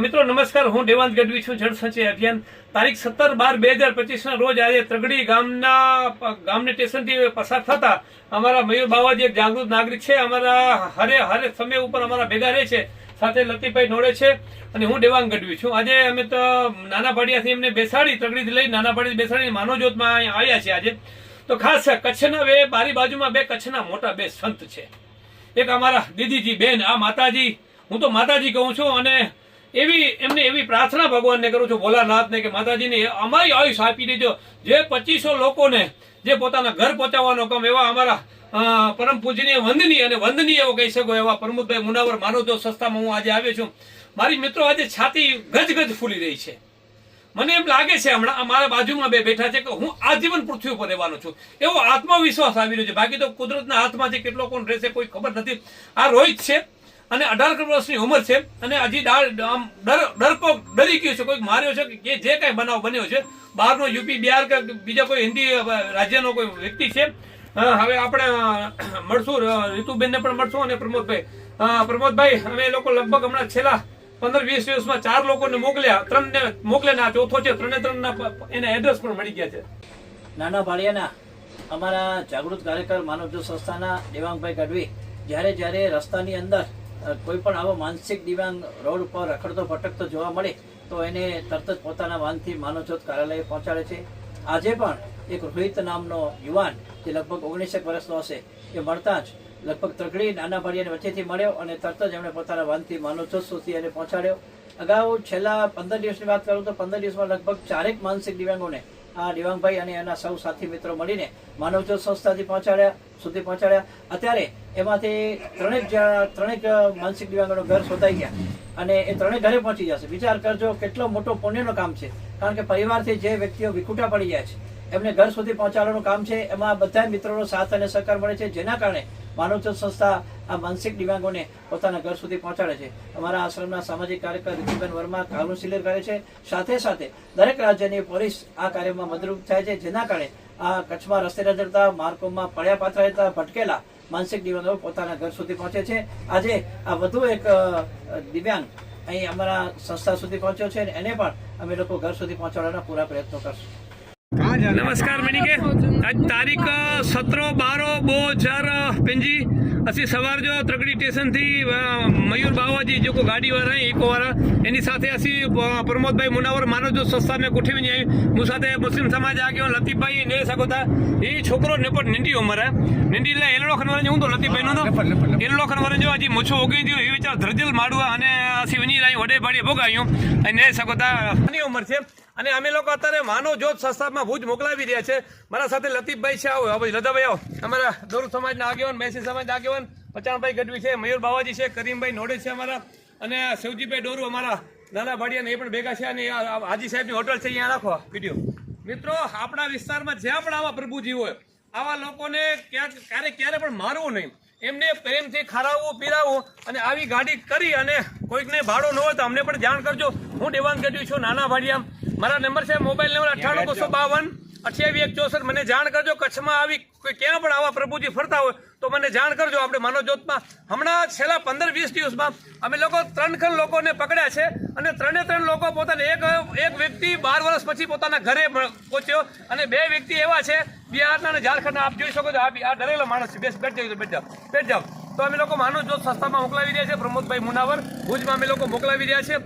મિત્રો, નમસ્કાર. હું દેવાંત ગઢવી છું જળસંચય અભિયાન. તારીખ સત્તર બાર બે હજાર પચીસ ના રોજ આજે ત્રગડી ગામના ગામની સ્ટેશનથી પસાર થતા અમારા મયુર બાવાજી એક જાગૃત નાગરિક છે. અમારા હરે હરે સમય ઉપર અમારા ભેગા રહે છે. સાથે લતીભાઈ નોડે છે અને હું દેવાંગ ગઢવી છું. આજે અમે તો નાના પાડિયાથી એમને બેસાડી ત્રગડીથી લઈ નાના પાડિયાથી બેસાડી માનવજોતમાં આવ્યા છે આજે. તો ખાસ કચ્છના બે, બારી બાજુમાં બે કચ્છના મોટા બે સંત છે. એક અમારા દીદીજી બેન, આ માતાજી. હું તો માતાજી કહું છું અને એવી એમને એવી પ્રાર્થના ભગવાનને કરું છું ભોલાનાથને કે માતાજીને અમારી આયુષ આપી દેજો. જે પચીસો લોકોને જે પોતાના ઘર પહોંચાડવાનો કામ, એવા અમારા પરમ પૂજનીય વંદનીય અને વંદનીય એવો કહી શકો એવા પ્રમુખભાઈ મુનાવર માનવજો સંસ્થામાં હું આજે આવ્યો છું. મારી મિત્રો આજે છાતી ગજ ગજ ફૂલી રહી છે. મને એમ લાગે છે હમણાં મારા બાજુમાં બે બેઠા છે કે હું આજીવન પૃથ્વી ઉપર રહેવાનો છું. એવો આત્મવિશ્વાસ આવી રહ્યો છે. બાકી તો કુદરતના હાથમાં છે કેટલો કોણ રહેશે કોઈ ખબર નથી. આ રોહિત છે. અને અઢાર વર્ષની ઉંમર છે. અને હજી આમ ડર ડરપોક ડરી ગયો છે. કોઈક માર્યો છે કે જે કાંઈ બનાવ બન્યો છે. બહારનો યુપી, બિહાર કે બીજા કોઈ હિન્દી રાજ્યનો કોઈ વ્યક્તિ છે. હવે આપણે મળશું. રીતુબેનને પણ મળશું અને પ્રમોદભાઈ. પ્રમોદભાઈ અમે લોકો લગભગ હમણાં છેલ્લા પંદર, વીસ દિવસમાં ચાર લોકોને મોકલ્યા. ત્રણ ને મોકલે આ ચોથો છે. ત્રણે ત્રણ એના એડ્રેસ પણ મળી ગયા છે. નાના ભાડિયાના અમારા જાગૃત કાર્યકર માનવજ્યોત સંસ્થાના દેવાંગભાઈ ગઢવી, જ્યારે જ્યારે રસ્તાની અંદર કોઈ પણ આવો માનસિક દિવ્યાંગ રોડ ઉપર રખડતો ભટકતો જોવા મળે તો એને તરત જ પોતાના વાહનથી માનવજ્યોત કાર્યાલય પહોંચાડે છે. આજે પણ એક રોહિત નામનો યુવાન, જે લગભગ ઓગણીસેક વર્ષનો હશે, એ મળતા જ લગભગ તગડી નાના ભાડિયાની વચ્ચેથી મળ્યો અને તરત જ એમણે પોતાના વાહનથી માનવજ્યોત સુધી એને પહોંચાડ્યો. અગાઉ છેલ્લા પંદર દિવસની વાત કરું તો પંદર દિવસમાં લગભગ ચારેક માનસિક દિવ્યાંગોને આ દિવાંગભાઈ અને એના સૌ સાથી મિત્રો મળીને માનવજ્યોત સંસ્થાથી પહોંચાડ્યા, સુધી પહોંચાડ્યા. અત્યારે એમાંથી ત્રણેક ત્રણેક માનસિક દિવ્યાંગોનો ઘર શોધાઈ ગયા. અને એ ત્રણેય ઘરે પહોંચી જશે. વિચાર કરજો, કેટલો મોટો પુણ્યનો કામ છે. કારણ કે પરિવારથી જે વ્યક્તિઓ વિખૂટા પડી જાય છે, એમને ઘર સુધી પહોંચાડવાનું કામ છે. એમાં બધા મિત્રોનો સાથ અને સહકાર મળે છે. જેના કારણે માનવજ્યોત સંસ્થા આ માનસિક દિવ્યાંગોને પોતાના ઘર સુધી પહોંચાડે છે. અમારા આશ્રમના સામાજિક કાર્યકર ઋષિબેન વર્મા કાઉન્સિલર કરે છે. સાથે સાથે દરેક રાજ્યની પોલીસ આ કાર્યમાં મદદરૂપ થાય છે, જેના કારણે આ કચ્છમાં રસ્તે રજડતા માર્ગોમાં પડ્યા પાત્ર રહેતા, ભટકેલા માનસિક દિવ્યાંગો પોતાના ઘર સુધી પહોંચે છે. આજે આ વધુ એક દિવ્યાંગ અહીં અમારા સંસ્થા સુધી પહોંચ્યો છે અને એને પણ અમે લોકો ઘર સુધી પહોંચાડવાના પૂરા પ્રયત્નો કરશું. નમસ્કાર મનિકે આજ તારીખ સત્રો બારો બો હજાર પંજી અસી સવાર જો ત્રગડી સ્ટેશનથી મયુર બાવાજી જેકો ગાડીવાળા ઇકોવાળા એની સાથે અસી પ્રમોદભાઈ મુનાવર માનવ જો સસ્તા મેં કોઠી જાય હું સાથે મુસ્લિમ સમાજ આગેવાન લતીફભાઈ ને સગોતા એ છોકરો ને પણ નિંડી ઉંમર હે નિંડી એટલે એલડો ખનવારે હું તો લતીફભાઈ નો એલડો ખનવારે જો આજે મૂછો ઉગી ગયો એ વિચાર ધ્રજલ માડવા અને અસી વની રાઈ વડે ભાડી ભોગાયું અને સગોતા ની ઉંમર છે અને અમે લોકો અત્યારે માનવ જોત સંસ્થામાં ભુજ મોકલાવી રહ્યા છે. મારા સાથે લતીફભાઈ છે, આવો ભાઈ લતાભાઈ, આવો. અમારા દોરુ સમાજના આગેવાન, મહેસી સમાજના આગેવાન, પચાણભાઈ ગઢવી છે, મયુર બાવાજી છે, કરીમભાઈ નોડે છે અમારા, અને શિવજીભાઈ ડોરુ અમારા નાના ભાડિયાને એ પણ ભેગા છે, અને હાજી સાહેબની હોટલ છે, અહીંયા રાખો વીડિયો. મિત્રો, આપણા વિસ્તારમાં જ્યાં પણ આવા પ્રભુજી હોય, આવા લોકોને ક્યાંક ક્યારે ક્યારે પણ મારવું નહીં. એમને પ્રેમથી ખરાવવું પીરાવવું અને આવી ગાડી કરી અને કોઈકને ભાડો ન હોય તો અમને પણ જાણ કરજો. હું દેવાંગ ગઢવી છું, નાના ભાડિયા મારા નંબર છે, મોબાઈલ નંબર અઠ્ઠાણું બસો બાવન, અઠ્યાવી એક ચોસઠ. મને જાણ કરજો, કચ્છમાં આવી ક્યાં પણ આવા પ્રભુજી ફરતા હોય તો મને જાણ કરજો આપણે માનવ જ્યોતમાં હમણાં છેલ્લા પંદર વીસ દિવસમાં અમે લોકો ત્રણ ખણ લોકોને પકડ્યા છે અને ત્રણે ત્રણ લોકો પોતાને એક એક વ્યક્તિ બાર વર્ષ પછી પોતાના ઘરે પહોંચ્યો અને બે વ્યક્તિ એવા છે બિહારના અને ઝારખંડના આપ જોઈ શકો છો, આ આ ડરેલો માણસ છે. બેસ બેઠ જાવ બેઠ જાવ બેઠ જાવ તો અમે લોકો માનવ જો સંસ્થામાં મોકલાવી રહ્યા છે પ્રમોદભાઈ મુનાવર. ભુજમાં અમે લોકો મોકલાવી રહ્યા છે.